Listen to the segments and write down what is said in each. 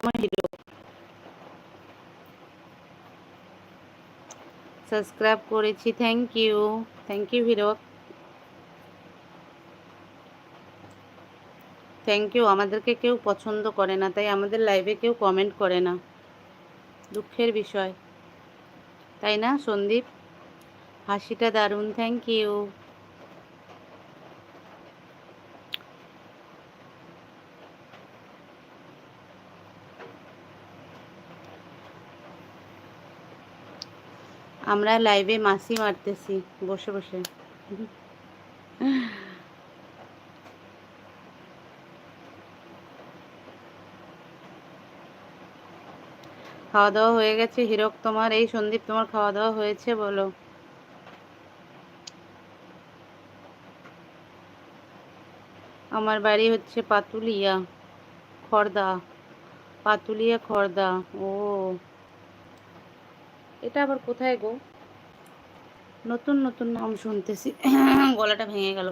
আমার hero subscribe করেছি thank you thank you hero thank you আমাদেরকে কেউ পছন্দ করে না, তাই আমাদের লাইভে কেউ কমেন্ট করে না। দুঃখের বিষয়। তাই না, সন্দীপ? হাসিটা দারুণ থ্যাংক ইউ আমরা লাইভে মাসি মারতেছি, বসে বসে। খাওয়া দাওয়া হয়ে গেছে। হিরক, তোমার এই সন্দীপ, তোমার খাওয়া দাওয়া হয়েছে বলো। আমার বাড়ি হচ্ছে পাতুলিয়া, খর্দা। পাতুলিয়া, খর্দা, ও। এটা আবার কোথায় গো? নতুন নতুন নাম শুনতেছি। গলাটা ভেঙে গেল।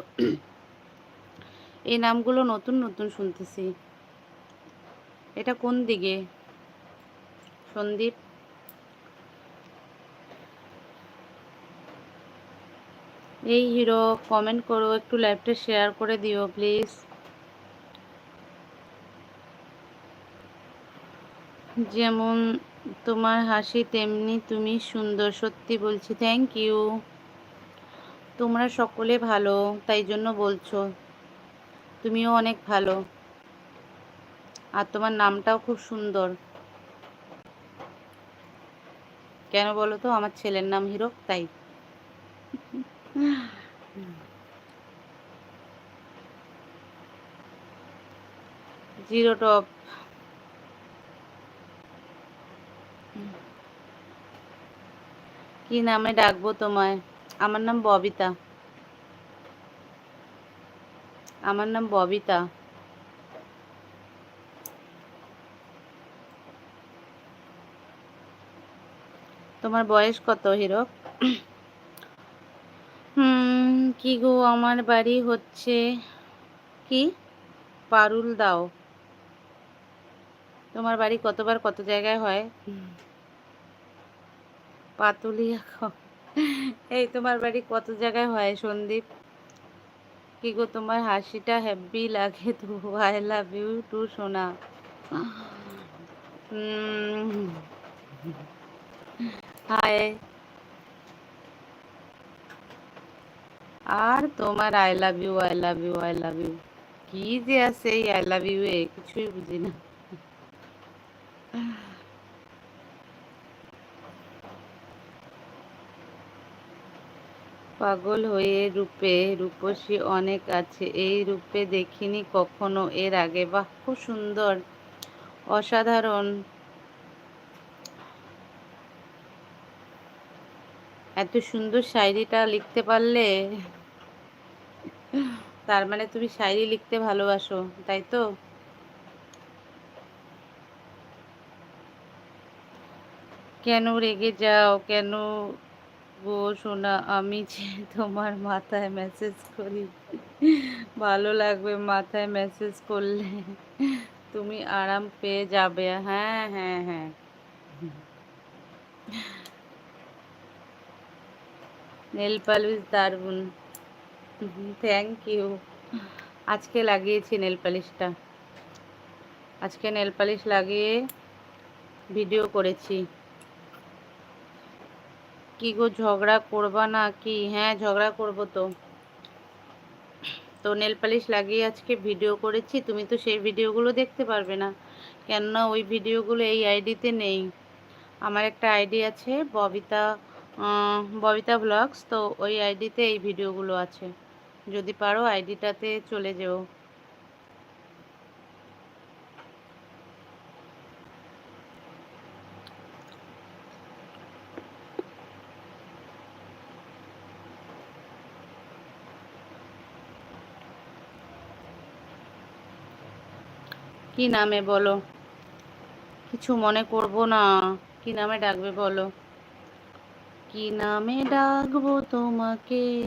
এই নামগুলো নতুন নতুন শুনতেছি। এটা কোন দিকে? সন্দীপ? এই হিরো কমেন্ট করো, একটু লাইভটা শেয়ার করে দিও প্লিজ যেমন তোমার হাসি তেমনি তুমি সুন্দর, সত্যি বলছি থ্যাংক ইউ তোমরা সকলে ভালো, তাই জন্য বলছো। তুমিও অনেক ভালো। আর তোমার নামটাও খুব সুন্দর। কেন বলো তো? আমার ছেলের নাম হিরো তাই। জিরো টপ কি নামে ডাকবো তোমায়? আমার নাম ববিতা। আমার নাম ববিতা। তোমার বয়স কত হিরো হুম, কি গো, আমার বাড়ি হচ্ছে কি? পারুল দাও। তোমার বাড়ি কতবার কত জায়গায় হয়? পাতুলিয়া এই তোমার বাড়ি কত জায়গায় হয় সন্দীপ? কি গো তোমার হাসিটা হ্যাপি লাগে তো? আই লাভ ইউ টু সোনা। হায় আর তোমার I love you I love you I love you কি যে আছে এই আই লাভ ইউ এ? কিছুই বুঝি না। পাগল হয়ে রূপে, রূপসী অনেক আছে। এই রূপে দেখিনি কখনো এর আগে। বাহ, খুব সুন্দর। অসাধারণ। এত সুন্দর শায়রিটা লিখতে পারলে? তার মানে তুমি শায়রি লিখতে ভালোবাসো, তাই তো? কেন রেগে যাও? কেন গো সোনা, আমি যে তোমার মাথায় মেসেজ করি। ভালো লাগবে মাথায় মেসেজ করলে। তুমি আরাম পেয়ে যাবে। হ্যাঁ হ্যাঁ হ্যাঁ। নেল পালিশ দারুণ থ্যাংক ইউ আজকে লাগিয়েছি নেল পালিশটা আজকে নেল পালিশ লাগিয়ে ভিডিও করেছি। কি গো ঝগড়া করবা না কি? হ্যাঁ ঝগড়া করব তো। তো নেল পালিশ লাগিয়ে আজকে ভিডিও করেছি, তুমি তো সেই ভিডিওগুলো দেখতে পারবে না। কেননা ওই ভিডিওগুলো এই আইডিতে নেই। আমার একটা আইডি আছে, ববিতা ববিতা ব্লগস, তো ওই আইডিতে এই ভিডিওগুলো আছে। যদি পারো, আইডিটাতে চলে যেও। কি নামে বলো? কিছু মনে করব না। কি নামে ডাকবে বলো? কি নামে ডাকবো তোমাকে?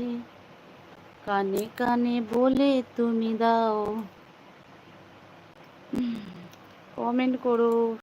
কানে কানে বলে তুমি দাও। কমেন্ট করো।